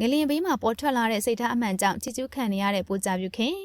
ငလင်ဘေးမှာပေါ်ထွက်လာတဲ့စိတ်ထားအမှန်ကြောင့်ချစ်ကျူးခံနေရတဲ့ပိုကြပြုခင်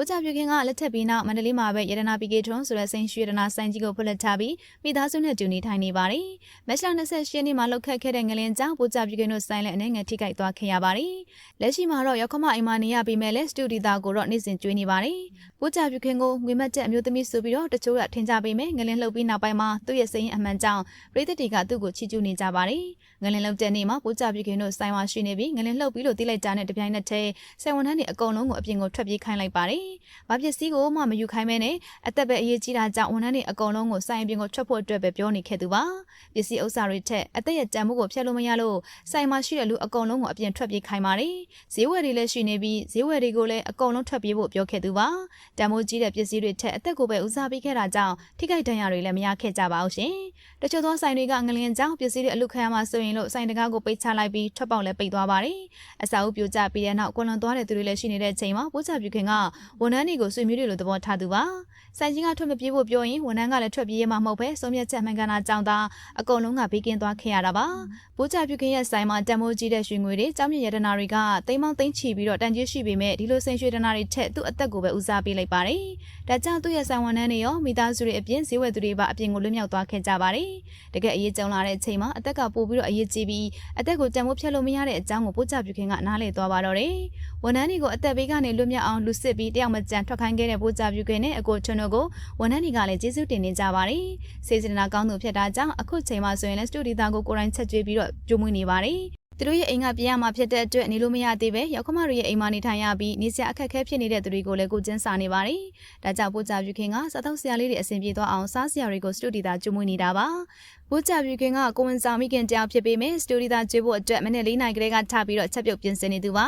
ပိုကြပြုခင်ကလက်ထက်ပြီးနောက်မန္တလေးမှာပဲရတနာပီကေထွန်းဆိုတဲ့စိန်ရွှေရတနာဆိုင်ကြီးကိုဖွင့်လှစ်ထားပြီးမိသားစုနဲ့တူနေထိုင်နေပါတယ်။မက်လ28ရက်နေ့မှာလောက်ခတ်ခဲ့တဲ့ငလင်ကြောင့်ပိုကြပြုခင်တို့ဆိုင်လည်းအနေငယ်ထိခိုက်သွားခဲ့ရပါတယ်။လက်ရှိမှာတော့ရောက်ခမအိမ်မာနေရပြီးမဲ့လဲစတူဒီတာကိုတော့နေ့စဉ်ကျွေးနေပါတယ်။ပိုကြပြုခင်ကိုငွေမက်တဲ့အမျိုးသမီးဆိုပြီးတော့တချို့ကထင်ကြပေမဲ့ငလင်လှုပ်ပြီးနောက်ပိုင်းမှာသူ့ရဲ့စိတ်အမှန်ကြောင့်ပြည်သက်တွေကသူ့ကိုချီးကျူးနေကြပါတယ်။ငလင်လှုပ်တဲ့နေ့မှာပိုကြပြုခင်တို့ဆိုင်ဝါရှိနေပြီးငလင်လှုပ်ပြီးလို့တိလိုက်ကြတဲ့တပြိုင်နက်တည်းဆိုင်ဝန်ထမ်းတွေအကုန်လုံးကိုအပြင်ကိုထွက်ပြေးခိုင်းလိုက်ပါတယ်။ဘာပစ္စည်းကိုမှမယူခိုင်းမဲနဲ့အသက်ပဲအရေးကြီးတာကြောင့်ဝန်ထမ်းတွေအကုန်လုံးကိုဆိုင်အပြင်ကိုထွက်ဖို့အတွက်ပဲပြောနေခဲ့သူပါ။ပစ္စည်းဥစ္စာတွေထက်အသက်ရဲ့တန်ဖိုးကိုဖျက်လို့မရလို့ဆိုင်မှာရှိတဲ့လူအကုန်လုံးကိုအပြင်ထွက်ပြေးခိုင်းပါတယ်။ဈေးဝယ်တွေလည်းရှိနေပြီးဈေးဝယ်တွေကိုလည်းအကုန်လုံးထွက်ပြေးဖို့ပြောခဲ့သူပါ။တန်ဖိုးကြီးတဲ့ပစ္စည်းတွေထက်အသက်ကိုပဲဦးစားပေးခဲ့တာကြောင့်ထိခိုက်ဒဏ်ရာတွေလည်းမရခဲ့ကြပါဘူးရှင်။တချို့သောဆိုင်တွေကငလျင်ကြောင့်ပစ္စည်းတွေအလုခံရမှာဆိုရင်လို့ဆိုင်တကားကိုပိတ်ချလိုက်ပြီးထွက်ပေါက်လည်းပိတ်သွားပါတယ်။အစာအုပ်ပြိုကျပြီးတဲ့နောက်ကွန်လွန်သွားတဲ့သူတွေလည်းရှိနေတဲ့ချိန်မှာပိုးချပြူခင်ကဝန်ထမ်းတွေကိုဆွေမျိုးတွေလိုသဘောထားသူပါ။ဆိုင်ကြီးကထွက်မပြေးဖို့ပြောရင်ဝန်ထမ်းကလည်းထွက်ပြေးရမှာမဟုတ်ပဲစုံမြတ်ချက်မှန်ကန်တာကြောင့်သာအကုန်လုံးကဘေးကင်းသွားခဲ့ရတာပါ။ပိုးချပြူခင်ရဲ့ဆိုင်မှာတန်မိုးကြီးတဲ့ရွှေငွေတွေကြောင်းမြရတနာတွေကတိမ်မောင်းသိမ့်ချီပြီးတော့တန်ကြီးရှိပေမဲ့ဒီလိုဆင်ရွှေတနာတွေထက်သူ့အသက်ကိုပဲဦးစားပေးလိုက်ပါတယ်။ဒါကြောင့်သူ့ရဲ့ဆိုင်ဝန်ထမ်းတွေရောမိသားစုတွေအပြင်ဈေးဝယ်သူတွေပါအပြင်ကိုလွတ်မြောက်သွားခဲ့ကြပါတယ်။တကယ်အရေးကြုံလာတဲ့အချိန်မှာအသက်ကပို့ပြီးတော့အရေးကြီးပြီးအသက်ကိုတန်ဖိုးဖြတ်လို့မရတဲ့အကြောင်းကိုပို့ချပြခင်ကနားလည်သွားပါတော့တယ်။ ဝန်ထမ်းတွေကိုအသက်ဘေးကနေလွတ်မြောက်အောင်လူစစ်ပြီးတယောက်မကြံထွက်ခိုင်းခဲ့တဲ့ပို့ချပြခင်နဲ့အကိုချွန်းတို့ကိုဝန်ထမ်းတွေကလည်းကျေးဇူးတင်နေကြပါတယ်။စေစနာကောင်းသူဖြစ်တာကြောင့်အခုချိန်မှာဆိုရင်လည်းစတူဒီတာကိုကိုယ်တိုင်ချက်ကျွေးပြီးတော့ကြိုးမွေးနေပါတယ်။သူတို့ရဲ့အိမ်ကပြန်ရမှာဖြစ်တဲ့အတွက်နေလို့မရသေးပဲရောက်ခမတို့ရဲ့အိမ်မှာနေထိုင်ရပြီးနေစရာအခက်အခဲဖြစ်နေတဲ့သူတွေကိုလည်းကိုကျင်းစာနေပါတယ်။ဒါကြောင့်ပို့ကြပြခင်ကစားသုံးစရာလေးတွေအဆင်ပြေသွားအောင်စားစရာတွေကိုစတူဒီတာကျွေးမွေးနေတာပါ။ ဘိုးကြပြခင်ကကိုဝန်ဆောင်မိခင်တယောက်ဖြစ်ပေမဲ့စတိုရီသားကျွေးဖို့အတွက်မိနစ်၄နာရီကလေးကထပြီးတော့ချက်ပြုတ်ပြင်ဆင်နေသူပါ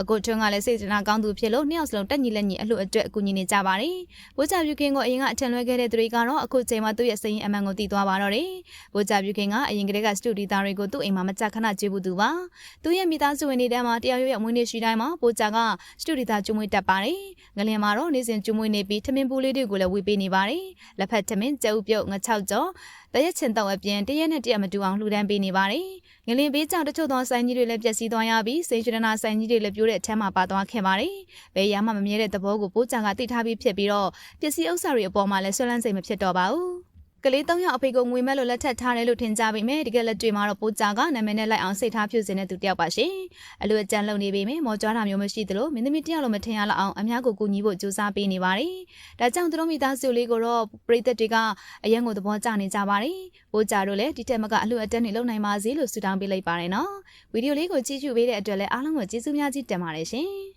အကိုထွန်းကလည်းစိတ်တနာကောင်းသူဖြစ်လို့နှစ်ယောက်စလုံးတက်ညီလက်ညီအလှအတွက်အကူညီနေကြပါတယ်ဘိုးကြပြခင်ကအရင်ကအထင်လွဲခဲ့တဲ့သူတွေကတော့အခုချိန်မှာသူ့ရဲ့စိတ်ရင်းအမှန်ကိုသိသွားပါတော့တယ်ဘိုးကြပြခင်ကအရင်ကလေးကစတိုရီသားတွေကိုသူ့အိမ်မှာမကြခဏကျွေးဖို့သူပါသူ့ရဲ့မိသားစုဝင်တွေထဲမှာတယောက်ရဲ့အမွေးနေ့ရှိတိုင်းမှာဘိုးကြကစတိုရီသားကျွေးမွေးတတ်ပါတယ်ငလင်မှာတော့နေ့စဉ်ကျွေးမွေးနေပြီးထမင်းပူလေးတွေကိုလည်းဝေပေးနေပါတယ်လက်ဖက်ထမင်းကြက်ဥပြုတ်ငါ၆ကြော တရက်ချင်တော့အပြင်တရက်နဲ့တရက်မတူအောင်လှူဒန်းပေးနေပါတယ်။ငလင်ဘေးကြောင့်တချို့သောဆိုင်ကြီးတွေလည်းပျက်စီးသွားရပြီးစိန်ချရနာဆိုင်ကြီးတွေလည်းပြိုးတဲ့အထက်မှာပါသွားခဲ့ပါတယ်။ဘယ်ရမှမမြဲတဲ့သဘောကိုပိုးကြံကသိထားပြီးဖြစ်ပြီးတော့ပစ္စည်းဥစ္စာတွေအပေါ်မှာလည်းဆွလန်းစိတ်မဖြစ်တော့ပါဘူး။ ကလေး၃ယောက်အဖေကိုငွေမဲ့လို့လက်ထပ်ထားတယ်လို့ထင်ကြပေမဲ့တကယ်လက်တွေ့မှာတော့ပိုးကြကနာမည်နဲ့လိုက်အောင်စိတ်ထားဖြူစင်တဲ့သူတယောက်ပါရှင်အလိုအကျန်လုံနေပေမဲ့မော်ကြွားတာမျိုးမရှိသလိုမင်းသမီးတယောက်လိုမထင်ရလောက်အောင်အများကိုကူညီဖို့ကြိုးစားပေးနေပါတယ်ဒါကြောင့်သူတို့မိသားစုလေးကိုတော့ပရိသတ်တွေကအရန်ကိုသဘောကျနေကြပါတယ်ပိုးကြတို့လည်းဒီထက်မကအလိုအတက်နေလုံနိုင်ပါစေလို့ဆုတောင်းပေးလိုက်ပါတယ်နော်ဗီဒီယိုလေးကိုကြည့်ရှုပေးတဲ့အတွက်လည်းအားလုံးကိုကျေးဇူးများကြီးတင်ပါတယ်ရှင်